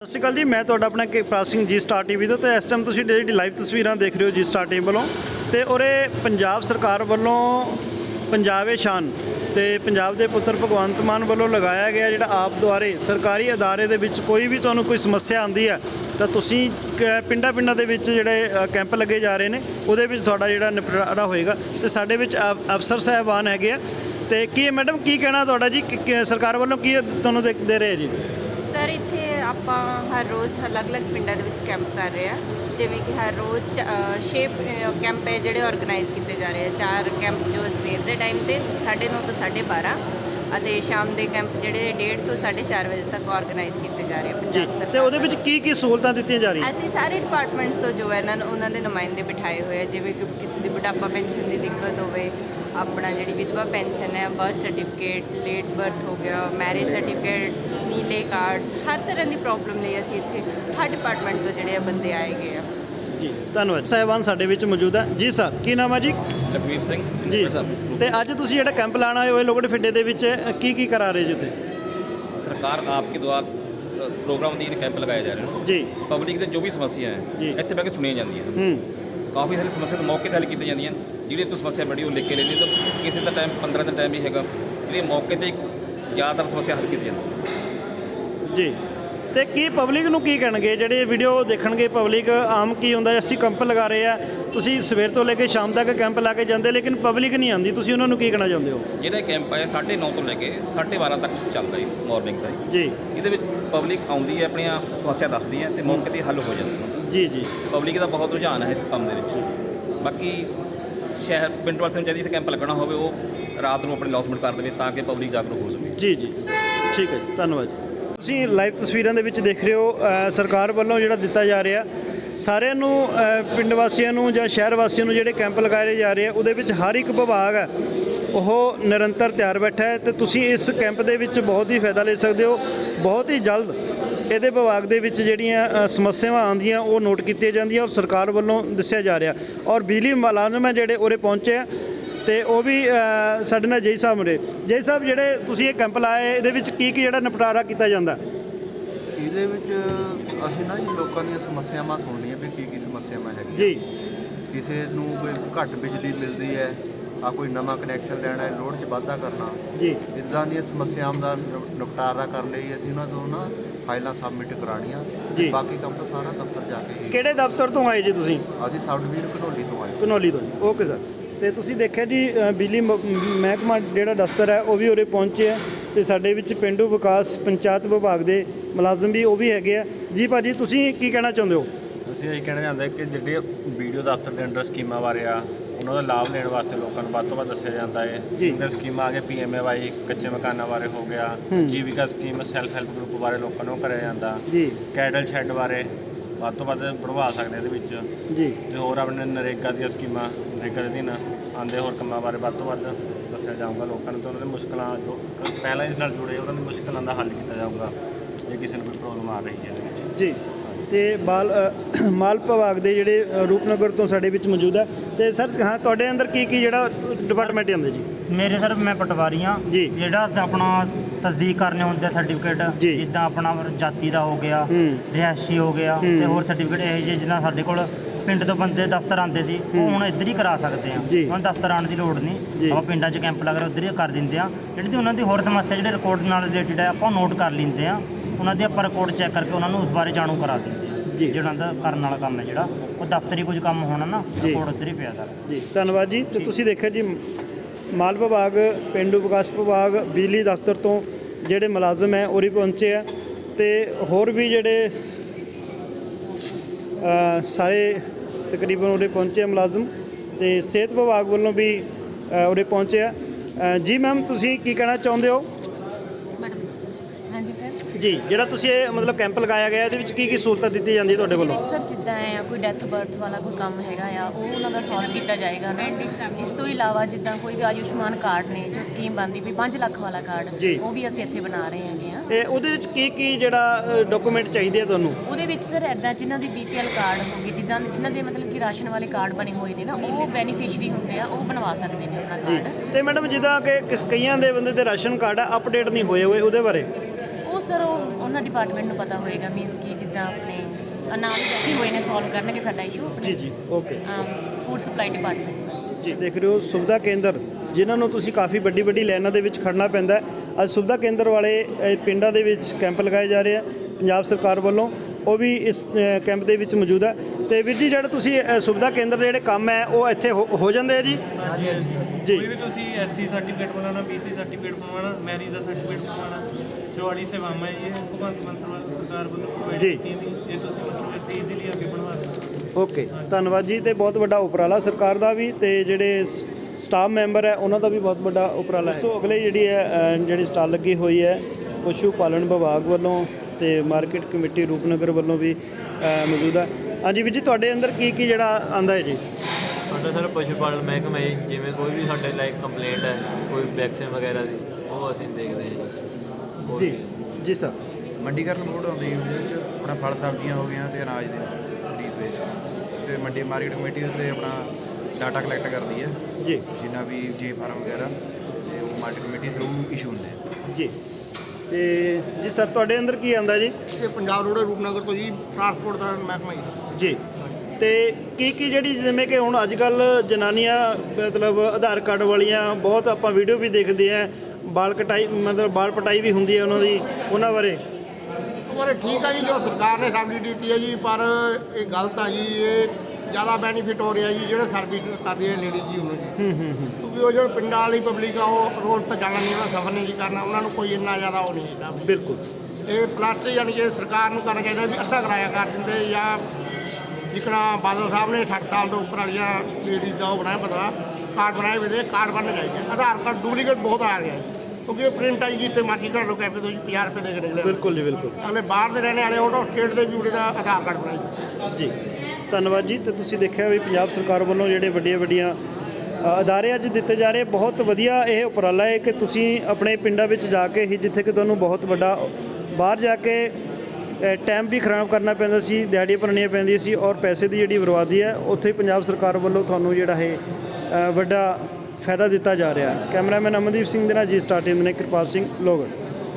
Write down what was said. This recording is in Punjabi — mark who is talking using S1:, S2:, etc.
S1: ਸਤਿ ਸ਼੍ਰੀ ਅਕਾਲ ਜੀ, ਮੈਂ ਤੁਹਾਡਾ ਆਪਣਾ ਕਿਰਪਾਲ ਸਿੰਘ ਜੀ ਸਟਾਰ ਟੀਵੀ ਤੋਂ ਤੇ ਇਸ ਟਾਈਮ ਤੁਸੀਂ ਜਿਹੜੀ ਲਾਈਵ ਤਸਵੀਰਾਂ ਦੇਖ ਰਹੇ ਹੋ ਜੀ ਸਟਾਰ ਟੀਵੀ ਵੱਲੋਂ ਤੇ ਉਰੇ ਪੰਜਾਬ ਸਰਕਾਰ ਵੱਲੋਂ ਪੰਜਾਬ ਏ ਸ਼ਾਨ ਤੇ ਪੰਜਾਬ ਦੇ ਪੁੱਤਰ ਭਗਵੰਤ ਮਾਨ ਵੱਲੋਂ ਲਗਾਇਆ ਗਿਆ ਜਿਹੜਾ ਆਪ ਦੁਆਰੇ ਸਰਕਾਰੀ ਅਦਾਰੇ ਦੇ ਵਿੱਚ ਕੋਈ ਵੀ ਤੁਹਾਨੂੰ ਕੋਈ ਸਮੱਸਿਆ ਆਉਂਦੀ ਹੈ, ਤਾਂ ਤੁਸੀਂ ਕ- ਪਿੰਡਾਂ ਪਿੰਡਾਂ ਦੇ ਵਿੱਚ ਜਿਹੜੇ ਕੈਂਪ ਲੱਗੇ ਜਾ ਰਹੇ ਨੇ, ਉਹਦੇ ਵਿੱਚ ਤੁਹਾਡਾ ਜਿਹੜਾ ਨਿਪਟਾਰਾ ਹੋਏਗਾ ਤੇ ਸਾਡੇ ਵਿੱਚ ਅਫਸਰ ਸਾਹਿਬਾਨ ਹੈਗੇ ਆ ਤੇ ਕੀ ਮੈਡਮ, ਕੀ ਕਹਿਣਾ ਤੁਹਾਡਾ ਜੀ, ਕਿ- ਸਰਕਾਰ ਵੱਲੋਂ ਕੀ ਤੁਹਾਨੂੰ ਦੇ ਰਹੇ ਜੀ?
S2: ਸਰ ਇੱਥੇ ਆਪਾਂ ਹਰ ਰੋਜ਼ ਅਲੱਗ-ਅਲੱਗ ਪਿੰਡਾਂ ਦੇ ਵਿੱਚ ਕੈਂਪ ਕਰ ਰਹੇ ਆ ਜਿਵੇਂ ਕਿ ਹਰ ਰੋਜ਼ ਚ- ਅ, ਛੇ ਅ, ਕੈਂਪ ਹੈ ਜਿਹੜੇ ਆਰਗੇਨਾਈਜ਼ ਕੀਤੇ ਜਾ ਰਹੇ ਆ। ਚਾਰ ਕੈਂਪ ਜੋ ਸਵੇਰ ਦੇ ਟਾਈਮ ਤੇ 9:30 ਤੋਂ 12:30 ਅਤੇ ਸ਼ਾਮ ਦੇ ਕੈਂਪ ਜਿਹੜੇ 1:30 ਤੋਂ 4:30 ਵਜੇ ਤੱਕ ਆਰਗੇਨਾਈਜ਼ ਕੀਤੇ ਜਾ ਰਹੇ ਆ ਪੰਜਾਬ ਸਰਕਾਰ
S1: ਤੇ ਉਹਦੇ ਵਿੱਚ ਕੀ ਕੀ ਸਹੂਲਤਾਂ ਦਿੱਤੀਆਂ ਜਾ ਰਹੀਆਂ?
S2: ਅਸੀਂ ਸਾਰੇ ਡਿਪਾਰਟਮੈਂਟਸ ਤੋਂ ਜੋ ਹੈ ਇਹਨਾਂ ਨੂੰ ਉਹਨਾਂ ਦੇ ਨੁਮਾਇੰਦੇ ਬਿਠਾਏ ਹੋਏ ਆ। ਜਿਵੇਂ ਕਿ ਕਿਸੇ ਦੀ ਬੁਢਾਪਾ ਪੈਨਸ਼ਨ ਦੀ ਦਿੱਕਤ ਹੋਵੇ ਆਪਣਾ ਜਿਹੜੀ ਵਿਧਵਾ ਪੈਨਸ਼ਨ ਹੈ ਬਰਥ ਸਰਟੀਫਿਕੇਟ ਲੇਟ ਬਰਥ ਹੋ ਗਿਆ ਮੈਰਿਜ ਸਰਟੀਫਿਕੇਟ ਨੀਲੇ ਕਾਰਡ ਹਰ ਤਰ੍ਹਾਂ ਦੀ ਪ੍ਰੋਬਲਮ ਲਈ ਅਸੀਂ ਇੱਥੇ ਹਰ ਡਿਪਾਰਟਮੈਂਟ ਤੋਂ ਜਿਹੜੇ ਆ ਬੰਦੇ ਆਏ ਗਏ ਆ।
S1: ਜੀ ਧੰਨਵਾਦ। ਸਹਿਬਾਨ ਸਾਡੇ ਵਿੱਚ ਮੌਜੂਦ ਹੈ। ਜੀ ਸਰ ਕੀ ਨਾਮ ਹੈ ਜੀ?
S3: ਲਖਵੀਰ ਸਿੰਘ
S1: ਜੀ। ਸਰ ਤੇ ਅੱਜ ਤੁਸੀਂ ਜਿਹੜਾ ਕੈਂਪ ਲਾਣਾ ਆਏ ਹੋਏ ਲੋਗੜ ਫਿੱਡੇ ਦੇ ਵਿੱਚ ਕੀ ਕੀ ਕਰਾ ਰਹੇ ਜੀ ਉੱਥੇ?
S3: ਸਰਕਾਰ ਆਪ ਆਪਕੇ ਦੁਆਰ ਪ੍ਰੋਗਰਾਮ ਦੀ ਕੈਂਪ ਲਗਾਇਆ ਜਾ ਰਿਹਾ ਹੈ
S1: ਜੀ।
S3: ਪਬਲਿਕ ਦੇ ਜੋ ਵੀ ਸਮੱਸਿਆ ਹੈ ਇੱਥੇ ਬਹਿ ਕੇ ਸੁਣੀਆਂ ਜਾਂਦੀਆਂ।
S1: ਹੂੰ।
S3: ਕਾਫੀ ਸਾਰੀ ਸਮੱਸਿਆ ਤਾਂ ਮੌਕੇ ਤੇ ਹੱਲ ਕੀਤੀਆਂ ਜਾਂਦੀਆਂ ਜਿਹੜੀ ਕੋਈ ਸਮੱਸਿਆ ਬੜੀ ਉਹ ਲਿਖ ਕੇ ਲੈਣੀ ਤਾਂ ਕਿਸੇ ਦਾ ਟਾਈਮ 15 ਦਾ ਟਾਈਮ ਵੀ ਹੈਗਾ। ਜਿਹੜੀ ਮੌਕੇ ਤੇ ਜ਼ਿਆਦਾਤਰ ਸਮੱਸਿਆ ਹੱਲ ਕੀਤੀ ਜਾਂਦੀ
S1: ਜੀ। ਤੇ ਕੀ ਪਬਲਿਕ ਨੂੰ ਕੀ ਕਹਿਣਗੇ? ਜਿਹੜੇ ਵੀਡੀਓ ਦੇਖਣਗੇ ਪਬਲਿਕ ਆਮ ਕੀ ਹੁੰਦਾ? ਹੈ, ਅਸੀਂ ਕੈਂਪ ਲਗਾ ਰਹੇ ਆ। ਤੁਸੀਂ ਸਵੇਰ ਤੋਂ ਲੈ ਕੇ ਸ਼ਾਮ ਤੱਕ ਕੈਂਪ ਲਾ ਕੇ ਜਾਂਦੇ ਲੇਕਿਨ ਪਬਲਿਕ ਨਹੀਂ ਆਉਂਦੀ। ਤੁਸੀਂ ਉਹਨਾਂ ਨੂੰ ਕੀ ਕਹਿਣਾ ਚਾਹੁੰਦੇ ਹੋ?
S3: ਜਿਹੜਾ ਕੈਂਪ ਹੈ 9:30 ਤੋਂ ਲੈ ਕੇ 12:30 ਤੱਕ ਚੱਲਦਾ ਹੈ ਮਾਰਨਿੰਗ ਦਾ ਹੀ।
S1: ਜੀ।
S3: ਇਹਦੇ ਵਿੱਚ ਪਬਲਿਕ ਆਉਂਦੀ ਹੈ ਆਪਣੀਆਂ ਸਮੱਸਿਆ ਦੱਸਦੀ ਹੈ ਤੇ ਮੌਕੇ ਤੇ ਹੱਲ ਹੋ ਜਾਂਦੀਆਂ
S1: ਜੀ ਜੀ।
S3: ਪਬਲਿਕ ਦਾ ਬਹੁਤ ਰੁਝਾਨ ਹੈ ਇਸ ਕੰਮ ਦੇ ਵਿੱਚ। ਬਾਕੀ ਸ਼ਹਿਰ ਪਿੰਡ ਵਾਸੀਆਂ ਨੂੰ ਚਾਹੀਦੀ ਇੱਥੇ ਕੈਂਪ ਲੱਗਣਾ ਹੋਵੇ ਉਹ ਰਾਤ ਨੂੰ ਆਪਣੀ ਅਨਾਉਂਸਮੈਂਟ ਕਰ ਦੇਵੇ ਤਾਂ ਕਿ ਪਬਲਿਕ ਜਾਗਰੂਕ ਹੋ ਸਕੇ।
S1: ਜੀ ਜੀ। ਠੀਕ ਹੈ ਜੀ ਧੰਨਵਾਦ। ਤੁਸੀਂ ਲਾਈਵ ਤਸਵੀਰਾਂ ਦੇ ਵਿੱਚ ਦੇਖ ਰਹੇ ਹੋ ਸਰਕਾਰ ਵੱਲੋਂ ਜਿਹੜਾ ਦਿੱਤਾ ਜਾ ਰਿਹਾ ਸਾਰਿਆਂ ਨੂੰ ਪਿੰਡ ਵਾਸੀਆਂ ਨੂੰ ਜਾਂ ਸ਼ਹਿਰ ਵਾਸੀਆਂ ਨੂੰ ਜਿਹੜੇ ਕੈਂਪ ਲਗਾਏ ਜਾ ਰਹੇ ਆ ਉਹਦੇ ਵਿੱਚ ਹਰ ਇੱਕ ਵਿਭਾਗ ਹੈ ਉਹ ਨਿਰੰਤਰ ਤਿਆਰ ਬੈਠਾ ਹੈ ਤੇ ਤੁਸੀਂ ਇਸ ਕੈਂਪ ਦੇ ਵਿੱਚ ਬਹੁਤ ਹੀ ਫਾਇਦਾ ਲੈ ਸਕਦੇ ਹੋ ਬਹੁਤ ਹੀ ਜਲਦ ਇਹਦੇ ਵਿਭਾਗ ਦੇ ਵਿੱਚ ਜਿਹੜੀਆਂ ਅ, ਸਮੱਸਿਆਵਾਂ ਆਉਂਦੀਆਂ ਉਹ ਨੋਟ ਕੀਤੀਆਂ ਜਾਂਦੀਆਂ ਔਰ ਸਰਕਾਰ ਵੱਲੋਂ ਦੱਸਿਆ ਜਾ ਰਿਹਾ। ਔਰ ਬਿਜਲੀ ਮੁਲਾਜ਼ਮ ਹੈ ਜਿਹੜੇ ਉਰੇ ਪਹੁੰਚੇ ਆ ਤੇ ਉਹ ਵੀ ਅ, ਸਾਡੇ ਨਾਲ ਜੈ ਸਾਹਿਬ ਨੇ ਜੈ ਸਾਹਿਬ ਜਿਹੜੇ ਤੁਸੀਂ ਇਹ ਕੈਂਪ ਲਾਏ ਇਹਦੇ ਵਿੱਚ ਕੀ ਕੀ ਜਿਹੜਾ ਨਿਪਟਾਰਾ ਕੀਤਾ ਜਾਂਦਾ?
S4: ਇਹਦੇ ਵਿੱਚ ਅਸੀਂ ਨਾ ਜੀ ਲੋਕਾਂ ਦੀਆਂ ਸਮੱਸਿਆਵਾਂ ਸੁਣਨੀਆਂ ਵੀ ਕੀ ਕੀ ਸਮੱਸਿਆਵਾਂ ਹੈਗੀਆਂ।
S1: ਜੀ।
S4: ਕਿਸੇ ਨੂੰ ਕੋਈ ਘੱਟ ਬਿਜਲੀ ਮਿਲਦੀ ਹੈ ਆ ਕੋਈ ਨਵਾਂ ਕਨੈਕਸ਼ਨ ਲੈਣਾ ਹੈ ਲੋਡ 'ਚ ਵਾਧਾ ਕਰਨਾ।
S1: ਜੀ।
S4: ਇਦਾਂ ਦੀਆਂ ਸਮੱਸਿਆਵਾਂ ਦਾ ਨਿਪ- ਨਿਪਟਾਰਾ ਕਰਨ ਲਈ ਅਸੀਂ ਉਹਨਾਂ ਤੋਂ ਨਾ ਫਾਈਲਾਂ ਸਬਮਿਟ ਕਰਾਉਣੀਆਂ
S1: ਜੀ।
S4: ਤੇ ਬਾਕੀ ਕੰਮ ਤਾਂ ਸਾਰਾ ਦਫ਼ਤਰ ਜਾ ਕੇ ਹੀ
S1: ਕਿਹੜੇ ਦਫ਼ਤਰ ਤੋਂ ਆਏ ਜੀ ਤੁਸੀਂ?
S4: ਅਸੀਂ ਸਬ ਡਿਵੀਜ਼ਨ ਘਨੌਲੀ ਤੋਂ ਆਏ।
S1: ਕਨੌਲੀ ਤੋਂ। Okay sir. ਤੇ ਤੁਸੀਂ ਦੇਖਿਆ ਜੀ ਅ, ਬਿਜਲੀ ਮ- ਮਹਿਕਮਾ ਜਿਹੜਾ ਦਫ਼ਤਰ ਹੈ ਉਹ ਵੀ ਉਰੇ ਪਹੁੰਚੇ ਹੈ ਤੇ ਸਾਡੇ ਵਿੱਚ ਪਿੰਡੂ ਵਿਕਾਸ ਪੰਚਾਇਤ ਵਿਭਾਗ ਦੇ ਮੁਲਾਜ਼ਮ ਵੀ ਉਹ ਵੀ ਹੈਗੇ ਆ। ਜੀ ਭਾਜੀ ਤੁਸੀਂ ਕੀ ਕਹਿਣਾ ਚਾਹੁੰਦੇ ਹੋ?
S5: ਅਸੀਂ ਇਹ ਕਹਿਣਾ ਚਾਹੁੰਦੇ ਕਿ ਜਿਹੜੇ ਵੀਡੀਓ ਦਫ਼ਤਰ ਦੇ ਅੰਡਰ ਸਕੀਮਾਂ ਬਾਰੇ ਆ ਉਹਨਾਂ ਦਾ ਲਾਭ ਲੈਣ ਵਾਸਤੇ ਲੋਕਾਂ ਨੂੰ ਵੱਧ ਤੋਂ ਵੱਧ ਦੱਸਿਆ ਜਾਂਦਾ ਹੈ।
S1: ਜੀ।
S5: ਜਿਵੇਂ ਸਕੀਮਾਂ ਆ ਗਏ ਪੀਐਮਏਵਾਈ ਕੱਚੇ ਮਕਾਨਾਂ ਬਾਰੇ ਹੋ ਗਿਆ। Jeevika scheme self help group ਬਾਰੇ ਲੋਕਾਂ ਨੂੰ ਕਰਿਆ ਜਾਂਦਾ।
S1: ਜੀ।
S5: ਕੈਟਲ ਸ਼ੈੱਡ ਬਾਰੇ ਵੱਧ ਤੋਂ ਵੱਧ ਵਧਵਾ ਸਕਦੇ ਇਹਦੇ ਵਿੱਚ।
S1: ਜੀ।
S5: ਤੇ ਹੋਰ ਆਪਣੇ ਨਰੇਗਾ ਦੀਆਂ ਸਕੀਮਾਂ ਨਰੇਗਾ ਦੇ ਦਿਨ ਆਉਂਦੇ ਹੋਰ ਕੰਮਾਂ ਬਾਰੇ ਵੱਧ ਤੋਂ ਵੱਧ ਦੱਸਿਆ ਜਾਊਗਾ ਲੋਕਾਂ ਨੂੰ ਤੇ ਉਹਨਾਂ ਦੀਆਂ ਮੁਸ਼ਕਲਾਂ ਜੋ ਪਹਿਲਾਂ ਇਸ ਨਾਲ ਜੁੜੇ ਉਹਨਾਂ ਦੀ ਮੁਸ਼ਕਲਾਂ ਦਾ ਹੱਲ ਕੀਤਾ ਜਾਊਗਾ ਜੇ ਕਿਸੇ ਨੂੰ ਕੋਈ ਪ੍ਰੋਬਲਮ ਆ ਰਹੀ ਹੈ
S1: ਜੀ। ਤੇ ਬਾਲ ਮਾਲ ਵਿਭਾਗ ਦੇ ਜਿਹੜੇ ਰੂਪਨਗਰ ਤੋਂ ਸਾਡੇ ਵਿੱਚ ਮੌਜੂਦ ਹੈ ਤੇ ਸਰ ਹਾਂ ਤੁਹਾਡੇ ਅੰਦਰ ਕੀ ਕੀ ਜਿਹੜਾ ਡਿਪਾਰਟਮੈਂਟ ਆਉਂਦੇ ਜੀ
S6: ਮੇਰੇ ਸਰ ਮੈਂ ਪਟਵਾਰੀ ਹਾਂ
S1: ਜੀ।
S6: ਜਿਹੜਾ ਆਪਣਾ ਤਸਦੀਕ ਕਰਨੇ ਹੁੰਦੇ ਸਰਟੀਫਿਕੇਟ। ਜਿੱਦਾਂ ਆਪਣਾ ਜਾਤੀ ਦਾ ਹੋ ਗਿਆ। ਰਿਹਾਇਸ਼ੀ ਹੋ ਗਿਆ। ਤੇ ਹੋਰ ਸਰਟੀਫਿਕੇਟ ਇਹ ਜਿਹੇ ਜਿੱਦਾਂ ਸਾਡੇ ਕੋਲ ਪਿੰਡ ਤੋਂ ਬੰਦੇ ਦਫ਼ਤਰ ਆਉਂਦੇ ਸੀ ਉਹ ਹੁਣ ਇੱਧਰ ਹੀ ਕਰਾ ਸਕਦੇ ਆ। ਹੁਣ ਦਫ਼ਤਰ ਆਉਣ ਦੀ ਲੋੜ। ਨਹੀਂ ਆਪਾਂ ਪਿੰਡਾਂ 'ਚ ਕੈਂਪ ਲੱਗ ਰਿਹਾ ਉੱਧਰ ਹੀ ਕਰ ਦਿੰਦੇ ਆ ਜਿਹੜੀ ਤੇ ਉਹਨਾਂ ਦੀ ਹੋਰ ਸਮੱਸਿਆ ਜਿਹੜੇ ਰਿਕਾਰਡ ਨਾਲ ਰਿਲੇਟਡ ਹੈ ਆਪਾਂ ਨੋਟ ਕਰ ਲੈਂਦੇ ਆ ਉਹਨਾਂ ਦੇ ਆਪਾਂ ਰਿਕਾਰਡ ਚੈੱਕ ਕਰਕੇ ਉਹਨਾਂ ਨੂੰ ਉਸ ਬਾਰੇ ਜਾਣੂ ਕਰਾ ਦਿੰਦੇ ਆ
S1: ਜੀ।
S6: ਜਿਹੜਾ ਦਾ ਕਰਨ ਵਾਲਾ ਕੰਮ ਹੈ ਜਿਹੜਾ ਉਹ ਦਫ਼ਤਰੀ ਕੁਝ ਕੰਮ ਹੋਣਾ ਨਾ
S1: ਜੀ।
S6: ਰਿਕਾਰਡ ਉੱਧਰ ਹੀ ਪਿਆ ਸਾਰਾ।
S1: ਜੀ ਧੰਨਵਾਦ ਜੀ। ਤੇ ਤੁਸੀਂ ਦੇਖਿਆ ਜੀ ਮਾਲ ਵਿਭਾਗ ਪਿੰਡੂ ਵਿਕਾਸ ਵਿਭਾਗ ਬਿਜਲੀ ਦਫ਼ਤਰ ਤੋਂ ਜਿਹੜੇ ਮੁਲਾਜ਼ਮ ਹੈ ਉਰੀ ਪਹੁੰਚੇ ਆ। ਤੇ ਹੋਰ ਵੀ ਜਿਹੜੇ ਸ- ਅ, ਸਾਰੇ ਤਕਰੀਬਨ ਉਰੇ ਪਹੁੰਚੇ ਆ ਮੁਲਾਜ਼ਮ। ਤੇ ਸਿਹਤ ਵਿਭਾਗ ਵੱਲੋਂ ਵੀ ਅ, ਉਰੇ ਪਹੁੰਚੇ ਆ। ਅ, ਜੀ ਮੈਮ ਤੁਸੀਂ ਕੀ ਕਹਿਣਾ ਚਾਹੁੰਦੇ ਹੋ?
S7: ਹਾਂਜੀ ਸਰ।
S1: ਜੀ ਜਿਹੜਾ ਤੁਸੀਂ ਇਹ ਮਤਲਬ ਕੈਂਪ ਲਗਾਇਆ ਗਿਆ ਇਹਦੇ ਵਿੱਚ ਕੀ ਕੀ ਸਹੂਲਤਾਂ ਦਿੱਤੀ ਜਾਂਦੀ ਹੈ ਤੁਹਾਡੇ ਵੱਲੋਂ?
S7: ਸਰ ਜਿੱਦਾਂ ਆ ਕੋਈ ਡੈਥ ਬਰਥ ਵਾਲਾ ਕੋਈ ਕੰਮ ਹੈਗਾ ਆ ਉਹ ਉਹਨਾਂ ਦਾ ਸੋਲਵ ਕੀਤਾ ਜਾਏਗਾ ਨਾ ਇਸ ਤੋਂ ਇਲਾਵਾ ਜਿੱਦਾਂ ਕੋਈ ਵੀ ਆਯੁਸ਼ਮਾਨ ਕਾਰਡ ਨੇ ਜੋ ਸਕੀਮ ਬਣਦੀ ਵੀ 5 ਲੱਖ ਵਾਲਾ ਕਾਰਡ
S1: ਜੀ।
S7: ਉਹ ਵੀ ਅਸੀਂ ਇੱਥੇ ਬਣਾ ਰਹੇ ਹੈਗੇ ਆ।
S1: ਇਹ ਉਹਦੇ ਵਿੱਚ ਕੀ ਕੀ ਜਿਹੜਾ ਡਾਕੂਮੈਂਟ ਚਾਹੀਦੇ ਆ ਤੁਹਾਨੂੰ?
S7: ਉਹਦੇ ਵਿੱਚ ਸਰ ਐਦਾਂ ਜਿਨ੍ਹਾਂ ਦੀ ਬੀਪੀਐਲ ਕਾਰਡ ਹੋਗੇ ਜਿੱਦਾਂ ਜਿਨ੍ਹਾਂ ਦੇ ਮਤਲਬ ਕਿ ਰਾਸ਼ਨ ਵਾਲੇ ਕਾਰਡ ਬਣੇ ਹੋਏ ਨੇ ਨਾ ਉਹ ਬੈਨੀਫੀਸ਼ੀਅਰੀ ਹੁੰਦੇ ਆ ਉਹ ਬਣਵਾ ਸਕਦੇ ਨੇ ਆਪਣਾ
S1: ਜੀ।
S7: ਕਾਰਡ।
S1: ਤੇ ਮੈਡਮ ਜਿੱਦਾਂ ਕਿ ਕਿਸ- ਕਈਆਂ ਦੇ ਬੰਦੇ ਦੇ ਰਾਸ਼ਨ ਕਾਰਡ ਆ ਅਪਡੇਟ ਨਹੀਂ ਹੋਏ ਹੋਏ ਉਹਦੇ ਬਾਰੇ?
S7: ਉਹ ਸਰ ਉਹ ਉਹਨਾਂ ਡਿਪਾਰਟਮੈਂਟ ਨੂੰ ਪਤਾ ਹੋਏਗਾ ਮੀਨਸ ਕਿ ਜਿੱਦਾਂ ਆਪਣੇ ਹੀ ਬੈਠੇ ਹੋਏ ਨੇ ਸੋਲਵ ਕਰਨਗੇ ਸਾਡਾ ਇਸ਼ੂ
S1: ਜੀ ਜੀ ਓਕੇ
S7: ਫੂਡ ਸਪਲਾਈ ਡਿਪਾਰਟਮੈਂਟ
S1: ਜੀ ਦੇਖ ਰਹੇ ਹੋ ਸੁਵਿਧਾ ਕੇਂਦਰ ਜਿਨ੍ਹਾਂ ਨੂੰ ਤੁਸੀਂ ਕਾਫੀ ਵੱਡੀ ਵੱਡੀ ਲਾਈਨਾਂ ਦੇ ਵਿੱਚ ਖੜਨਾ ਪੈਂਦਾ ਹੈ। ਅੱਜ ਸੁਵਿਧਾ ਕੇਂਦਰ ਵਾਲੇ ਪਿੰਡਾਂ ਦੇ ਵਿੱਚ ਕੈਂਪ ਲਗਾਏ ਜਾ ਰਹੇ ਆ ਪੰਜਾਬ ਸਰਕਾਰ ਵੱਲੋਂ ਉਹ ਵੀ ਇਸ ਕੈਂਪ ਦੇ ਵਿੱਚ ਮੌਜੂਦ ਹੈ। ਤੇ ਵੀਰ ਜੀ ਜਿਹੜਾ ਤੁਸੀਂ ਸੁਵਿਧਾ ਕੇਂਦਰ ਦੇ ਜਿਹੜੇ ਕੰਮ ਹੈ ਉਹ ਇੱਥੇ ਹੋ ਹੋ ਜਾਂਦੇ ਆ ਜੀ? ਜੀ।
S8: ਕੋਈ ਵੀ ਤੁਸੀਂ ਐਸਸੀ ਸਰਟੀਫਿਕੇਟ ਬਣਾਉਣਾ ਬੀਸੀ ਸਰਟੀਫਿਕੇਟ ਬਣਵਾਉਣਾ ਮੈਰਿਜ ਦਾ ਸਰਟੀਫਿਕੇਟ ਬਣਵਾਉਣਾ ਸ਼ਿਵਾੜੀ ਸੇਵਾਵਾਂ ਇਹ ਭਗਵੰਤ ਮਾਨ ਸਰਵਾ- ਸਰਕਾਰ ਵੱਲੋਂ provide
S1: ਜੀ।
S8: ਕੀਤੀਆਂ ਨੇ ਇਹ ਤੁਸੀਂ ਮਤਲਬ ਇੱਥੇ ਈਜ਼ੀਲੀ ਅੱਗੇ ਬਣਵਾ ਸਕਦੇ ਹੋ
S1: ਓਕੇ ਧੰਨਵਾਦ ਜੀ ਤੇ ਬਹੁਤ ਵੱਡਾ ਉਪਰਾਲਾ ਸਰਕਾਰ ਦਾ ਵੀ ਤੇ ਜਿਹੜੇ ਸ- ਸਟਾਫ ਮੈਂਬਰ ਹੈ ਉਹਨਾਂ ਦਾ ਵੀ ਬਹੁਤ ਵੱਡਾ ਉਪਰਾਲਾ ਹੈ ਉਸ ਤੋਂ ਅਗਲੇ ਜਿਹੜੀ ਹੈ ਅ, ਜਿਹੜੀ ਸਟਾਲ ਲੱਗੀ ਹੋਈ ਹੈ ਪਸ਼ੂ ਪਾਲਣ ਵਿਭਾਗ ਵੱਲੋਂ ਤੇ ਮਾਰਕੀਟ ਕਮੇਟੀ ਰੂਪਨਗਰ ਵੱਲੋਂ ਵੀ ਅ, ਮੌਜੂਦ ਹੈ ਹਾਂਜੀ ਵੀਰ ਜੀ ਤੁਹਾਡੇ ਅੰਦਰ ਕੀ ਕੀ ਜਿਹੜਾ ਆਂਦਾ ਹੈ ਜੀ
S9: ਸਾਡਾ ਸਰ ਪਸ਼ੂ ਪਾਲਣ ਮਹਿਕਮਾ ਹੈ ਜੀ। ਜਿਵੇਂ ਕੋਈ ਵੀ ਸਾਡੇ ਲਾਈਕ ਕੰਪਲੇਂਟ ਹੈ ਕੋਈ ਵੈਕਸੀਨ ਵਗੈਰਾ ਦੀ ਉਹ ਅਸੀਂ ਦੇਖਦੇ ਹਾਂ ਜੀ
S1: ਜੀ ਜੀ ਸਰ।
S10: ਮੰਡੀਕਰਨ ਬੋਰਡ ਆਉਂਦੀ ਹੈ ਉਹਦੇ ਵਿੱਚ ਆਪਣਾ ਫਲ ਸਬਜ਼ੀਆਂ ਹੋ ਗਈਆਂ ਤੇ ਅਨਾਜ ਦੇ ਖਰੀਦ ਵੇਚ। ਤੇ ਮੰਡੀ ਮਾਰਕੀਟ ਕਮੇਟੀ ਉੱਤੇ ਆਪਣਾ ਡਾਟਾ ਕਲੈਕਟ ਕਰਦੀ ਹੈ।
S1: ਜੀ।
S10: ਜਿੰਨਾ ਵੀ ਜੇ ਫਾਰਮ ਵਗੈਰਾ ਤੇ ਉਹ ਮਾਰਕੀਟ ਕਮੇਟੀ ਥਰੂ ਇਸ਼ੂ ਹੁੰਦੇ ਆ।
S1: ਜੀ। ਤੇ ਜੀ ਸਰ ਤੁਹਾਡੇ ਅੰਦਰ ਕੀ ਆਂਦਾ ਜੀ?
S11: ਇਹ ਪੰਜਾਬ ਰੋਡ ਰੂਪਨਗਰ ਤੋਂ ਜੀ ਟਰਾਂਸਪੋਰਟ ਦਾ ਮਹਿਕਮਾ ਜੀ।
S1: ਜੀ। ਤੇ ਕੀ ਕੀ ਜਿਹੜੀ ਜਿਵੇਂ ਕਿ ਹੁਣ ਅੱਜ ਕੱਲ ਜਨਾਨੀਆਂ ਮਤਲਬ ਆਧਾਰ ਕਾਰਡ ਵਾਲੀਆਂ ਬਹੁਤ ਆਪਾਂ ਵੀਡੀਓ ਵੀ ਦੇਖਦੇ ਆ ਬਾਲ ਕਟਾਈ ਮਤਲਬ ਬਾਲ ਪਟਾਈ ਵੀ ਹੁੰਦੀ ਹੈ ਉਹਨਾਂ ਦੀ ਉਹਨਾਂ ਬਾਰੇ।
S11: ਪਰ ਠੀਕ ਆ ਜੀ ਜੋ ਸਰਕਾਰ ਨੇ ਸਬਸਿਡੀ ਦਿੱਤੀ ਹੈ ਜੀ ਪਰ ਇਹ ਗਲਤ ਆ ਜੀ ਇਹ ਜ਼ਿਆਦਾ ਬੈਨੀਫਿਟ ਹੋ ਰਿਹਾ ਜੀ ਜਿਹੜੇ ਸਰਵਿਸ ਕਰਦੀ ਹੈ ਲੇਡੀ ਜੀ ਉਹਨੂੰ ਜੀ
S1: ਹੂੰ ਹੂੰ ਹੂੰ।
S11: ਕਿਉਂਕਿ ਉਹ ਜਿਹੜੇ ਪਿੰਡਾਂ ਵਾਲੀ ਪਬਲਿਕ ਆ ਉਹ ਰੋਡ ਤੇ ਜਾਣਾ ਨਹੀਂ ਉਹਨਾਂ ਸਫਰ ਨਹੀਂ ਜੀ ਕਰਨਾ ਉਹਨਾਂ ਨੂੰ ਕੋਈ ਇੰਨਾ ਜ਼ਿਆਦਾ ਉਹ ਨਹੀਂ ਹੈਗਾ।
S1: ਬਿਲਕੁਲ।
S11: ਇਹ ਪਲੱਸ ਯਾਨੀ ਕਿ ਸਰਕਾਰ ਨੂੰ ਕਰਨਾ ਚਾਹੀਦਾ ਵੀ ਅੱਧਾ ਕਿਰਾਇਆ ਕਰ ਦਿੰਦੇ ਜਾਂ ਜਿਕਣਾ ਬਾਦਲ ਸਾਹਿਬ ਨੇ 60 ਸਾਲ ਤੋਂ ਉੱਪਰ ਵਾਲੀਆਂ ਲੇਡੀਜ਼ ਦਾ ਉਹ ਬਣਾਇਆ ਪਤਾ ਕਾਰਡ ਬਣਾਏ ਵੇ ਕਾਰਡ ਬਣਨੇ ਚਾਹੀਦੇ ਆਧਾਰ ਕਾਰਡ ਡੁਪਲੀਕੇਟ ਬਹੁਤ ਆ ਗਿਆ ਜੀ। ਕਿਉਂਕਿ ਇਹ ਪ੍ਰਿੰਟ ਆਈ ਜਿੱਥੇ ਮਰਜ਼ੀ ਘਰ ਲੋ ਕੈਫੇ ਤੋਂ ਜੀ 50 ਰੁਪਏ ਦੇ ਕੇ ਨਿਕਲੇ
S1: ਬਿਲਕੁਲ ਜੀ ਬਿਲਕੁਲ।
S11: ਅਗਲੇ ਬਾਹਰ ਦੇ ਰਹਿਣੇ ਵਾਲੇ ਆਊਟ ਆਫ ਸਟੇਟ ਦੇ ਵੀ ਉਹਦੇ ਦਾ ਆਧਾਰ ਕਾਰਡ ਬਣਾਈ।
S1: ਜੀ। ਧੰਨਵਾਦ ਜੀ ਤੇ ਤੁਸੀਂ ਦੇਖਿਆ ਵੀ ਪੰਜਾਬ ਸਰਕਾਰ ਵੱਲੋਂ ਜਿਹੜੇ ਵੱਡੀਆਂ ਵੱਡੀਆਂ ਅ, ਅਦਾਰੇ ਅੱਜ ਦਿੱਤੇ ਜਾ ਰਹੇ ਬਹੁਤ ਵਧੀਆ ਇਹ ਉਪਰਾਲਾ ਹੈ ਕਿ ਤੁਸੀਂ ਆਪਣੇ ਪਿੰਡਾਂ ਵਿੱਚ ਜਾ ਕੇ ਹੀ ਜਿੱਥੇ ਕਿ ਤੁਹਾਨੂੰ ਬਹੁਤ ਵੱਡਾ ਬਾਹਰ ਜਾ ਕੇ ਅ, ਟਾਈਮ ਵੀ ਖਰਾਬ ਕਰਨਾ ਪੈਂਦਾ ਸੀ ਦਿਹਾੜੀਆਂ ਭਰਨੀਆਂ ਪੈਂਦੀਆਂ ਸੀ ਔਰ ਪੈਸੇ ਦੀ ਜਿਹੜੀ ਬਰਬਾਦੀ ਹੈ ਉੱਥੇ ਪੰਜਾਬ ਸਰਕਾਰ ਵੱਲੋਂ ਤੁਹਾਨੂੰ ਜਿਹੜਾ ਹੈ ਅ, ਵੱਡਾ ਫਾਇਦਾ ਦਿੱਤਾ ਜਾ ਰਿਹਾ। ਹੈ ਕੈਮਰਾਮੈਨ ਅਮਨਦੀਪ ਸਿੰਘ ਦੇ ਨਾਲ ਜੀ ਸਟਾਰਟਿੰਗ ਨੇ ਕਿਰਪਾਲ ਸਿੰਘ ਲੋਗੜ